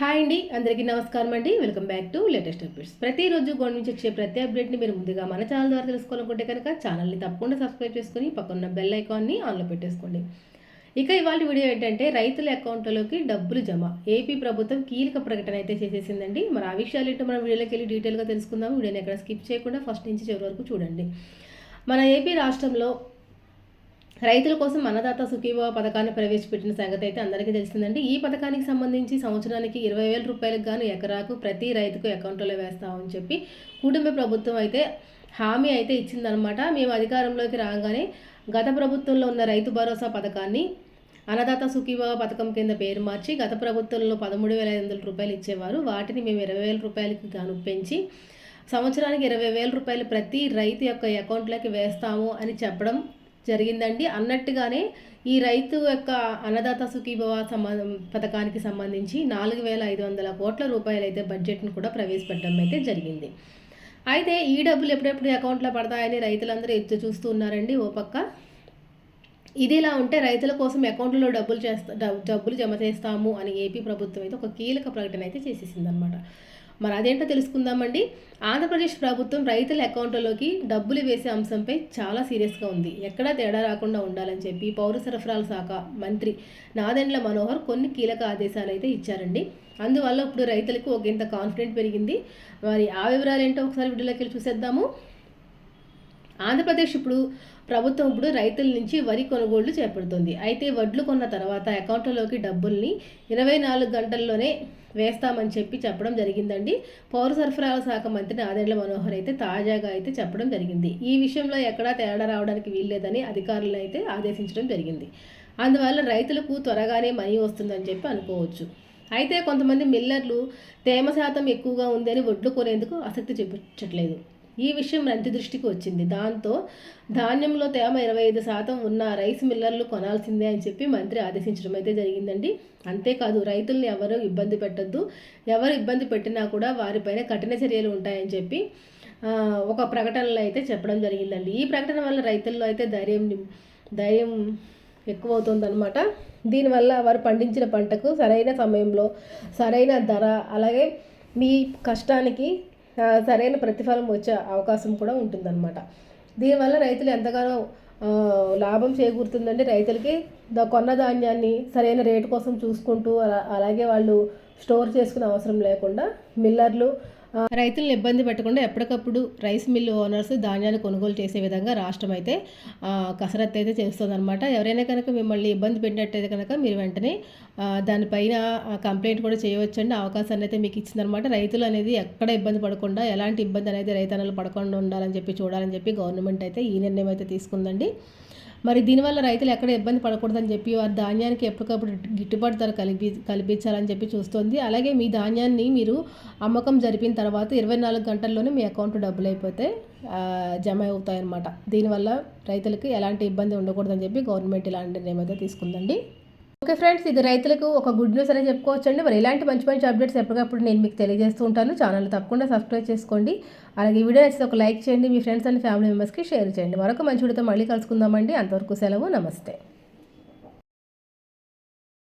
Hi అండి అందరికీ నమస్కారం అండి. Welcome back to latest updates. ప్రతిరోజు గోడ నుంచి వచ్చే ప్రతి అప్డేట్ని మీరు ముందుగా మన ఛానల్ ద్వారా తెలుసుకోవాలనుకుంటే కనుక ఛానల్ని తప్పకుండా సబ్స్క్రైబ్ చేసుకుని పక్కన బెల్ ఐకాన్ని ఆన్లో పెట్టేసుకోండి. ఇక ఇవాళ వీడియో ఏంటంటే రైతుల అకౌంట్లలోకి డబ్బులు జమ. ఏపీ ప్రభుత్వం కీలక ప్రకటన అయితే చేసేసిందండి. మరి ఆ విషయాలు ఏంటో మనం వీడియోలోకి వెళ్ళి డీటెయిల్గా తెలుసుకుందాం. వీడియోని ఎక్కడ స్కిప్ చేయకుండా ఫస్ట్ నుంచి చివరి వరకు చూడండి. మన ఏపీ రాష్ట్రంలో రైతుల కోసం అన్నదాత సుఖీభవ పథకాన్ని ప్రవేశపెట్టిన సంగతి అయితే అందరికీ తెలిసిందండి. ఈ పథకానికి సంబంధించి సంవత్సరానికి ఇరవై వేల రూపాయలకు గాను ఎకరాకు ప్రతి రైతుకు అకౌంట్లో వేస్తామని చెప్పి కుటుంబ ప్రభుత్వం అయితే హామీ అయితే ఇచ్చిందనమాట మేము అధికారంలోకి రాగానే గత ప్రభుత్వంలో ఉన్న రైతు భరోసా పథకాన్ని అన్నదాత సుఖీభావ పథకం కింద పేరు మార్చి గత ప్రభుత్వంలో పదమూడు వేల ఐదు వందల రూపాయలు ఇచ్చేవారు. వాటిని మేము ఇరవై వేల రూపాయలకి గాను పెంచి సంవత్సరానికి ఇరవై వేల రూపాయలు ప్రతి రైతు యొక్క అకౌంట్లోకి వేస్తాము అని చెప్పడం జరిగిందండి. అన్నట్టుగానే ఈ రైతు యొక్క అన్నదాత సుఖీభవ సంబంధం పథకానికి సంబంధించి నాలుగు వేల ఐదు వందల కోట్ల రూపాయలు అయితే బడ్జెట్ను కూడా ప్రవేశపెట్టడం అయితే జరిగింది. అయితే ఈ డబ్బులు ఎప్పుడెప్పుడు అకౌంట్లో పడతాయని రైతులందరూ ఎత్తు చూస్తూ ఉన్నారండి ఓ పక్క. ఇది ఇలా ఉంటే రైతుల కోసం అకౌంట్లో డబ్బులు చేస్తా డబ్బులు జమ చేస్తాము అని ఏపీ ప్రభుత్వం అయితే ఒక కీలక ప్రకటన అయితే చేసేసింది అనమాట మరి అదేంటో తెలుసుకుందామండి. ఆంధ్రప్రదేశ్ ప్రభుత్వం రైతుల అకౌంట్లలోకి డబ్బులు వేసే అంశంపై చాలా సీరియస్గా ఉంది. ఎక్కడా తేడా రాకుండా ఉండాలని చెప్పి పౌర సరఫరాల శాఖ మంత్రి నాదెండ్ల మనోహర్ కొన్ని కీలక ఆదేశాలు అయితే ఇచ్చారండి. అందువల్ల ఇప్పుడు రైతులకు ఒక ఇంత కాన్ఫిడెంట్ పెరిగింది. మరి ఆ వివరాలు ఏంటో ఒకసారి వీడియోలోకి వెళ్ళి చూసేద్దాము. ఆంధ్రప్రదేశ్ ఇప్పుడు ప్రభుత్వం ఇప్పుడు రైతుల నుంచి వరి కొనుగోళ్ళు చేపడుతుంది. అయితే వడ్లు కొన్న తర్వాత అకౌంట్లోకి డబ్బుల్ని ఇరవై నాలుగు గంటల్లోనే వేస్తామని చెప్పి చెప్పడం జరిగిందండి. పౌర సరఫరాల శాఖ మంత్రి నాదెండ్ల మనోహర్ అయితే తాజాగా అయితే చెప్పడం జరిగింది. ఈ విషయంలో ఎక్కడా తేడా రావడానికి వీల్లేదని అధికారులను అయితే ఆదేశించడం జరిగింది. అందువల్ల రైతులకు త్వరగానే మనీ వస్తుందని చెప్పి అనుకోవచ్చు. అయితే కొంతమంది మిల్లర్లు తేమ శాతం ఎక్కువగా ఉందని వడ్లు కొనేందుకు ఆసక్తి చూపించట్లేదు. ఈ విషయం రంతి దృష్టికి వచ్చింది. దాంతో ధాన్యంలో తేమ ఇరవై ఐదు శాతం ఉన్న రైస్ మిల్లర్లు కొనాల్సిందే అని చెప్పి మంత్రి ఆదేశించడం అయితే జరిగిందండి. అంతేకాదు రైతుల్ని ఎవరు ఇబ్బంది పెట్టద్దు. ఎవరు ఇబ్బంది పెట్టినా కూడా వారిపైన కఠిన చర్యలు ఉంటాయని చెప్పి ఒక ప్రకటనలో అయితే చెప్పడం జరిగిందండి. ఈ ప్రకటన వల్ల రైతుల్లో అయితే ధైర్యం ధైర్యం ఎక్కువవుతుందన్నమాట. దీనివల్ల వారు పండించిన పంటకు సరైన సమయంలో సరైన ధర అలాగే మీ కష్టానికి సరైన ప్రతిఫలం వచ్చే అవకాశం కూడా ఉంటుందన్నమాట. దీనివల్ల రైతులు ఎంతగానో లాభం చేకూరుతుందంటే రైతులకి కొన్న ధాన్యాన్ని సరైన రేటు కోసం చూసుకుంటూ అలాగే వాళ్ళు స్టోర్ చేసుకునే అవసరం లేకుండా మిల్లర్లు రైతులను ఇబ్బంది పెట్టకుండా ఎప్పటికప్పుడు రైస్ మిల్లు ఓనర్స్ ధాన్యాన్ని కొనుగోలు చేసే విధంగా రాష్ట్రం అయితే కసరత్తు అయితే చేస్తుందన్నమాట. ఎవరైనా కనుక మిమ్మల్ని ఇబ్బంది పెట్టినట్టయితే కనుక మీరు వెంటనే దానిపైన కంప్లైంట్ కూడా చేయవచ్చండి. అవకాశాన్ని అయితే మీకు ఇచ్చిందనమాట రైతులు అనేది ఎక్కడ ఇబ్బంది పడకుండా ఎలాంటి ఇబ్బంది అనేది రైతన్నలు పడకుండా ఉండాలని చెప్పి చూడాలని చెప్పి గవర్నమెంట్ అయితే ఈ నిర్ణయం అయితే తీసుకుందండి. మరి దీనివల్ల రైతులు ఎక్కడ ఇబ్బంది పడకూడదని చెప్పి వారి ధాన్యానికి ఎప్పటికప్పుడు గిట్టుబాటు ధర కలిపి కల్పించాలని చెప్పి చూస్తుంది. అలాగే మీ ధాన్యాన్ని మీరు అమ్మకం జరిపిన తర్వాత ఇరవై నాలుగు గంటల్లోనే మీ అకౌంట్ డబ్బులు అయిపోతే జమ అవుతాయన్నమాట. దీనివల్ల రైతులకి ఎలాంటి ఇబ్బంది ఉండకూడదని చెప్పి గవర్నమెంట్ ఇలాంటి నిర్ణయం అయితే తీసుకుందండి. ఓకే ఫ్రెండ్స్ ఇది రైతులకు ఒక గుడ్ న్యూస్ అనే చెప్పుకోవచ్చండి. మరి ఇలాంటి మంచి మంచి అప్డేట్స్ ఎప్పటికప్పుడు నేను మీకు తెలియజేస్తూ ఉంటాను. ఛానల్ తప్పకుండా సబ్స్క్రైబ్ చేసుకోండి. అలాగే ఈ వీడియో నచ్చితే ఒక లైక్ చేయండి. మీ ఫ్రెండ్స్ అండ్ ఫ్యామిలీ మెంబర్స్కి షేర్ చేయండి. మరొక మంచి వీడియోతో మళ్ళీ కలుసుకుందామండి. అంతవరకు సెలవు నమస్తే.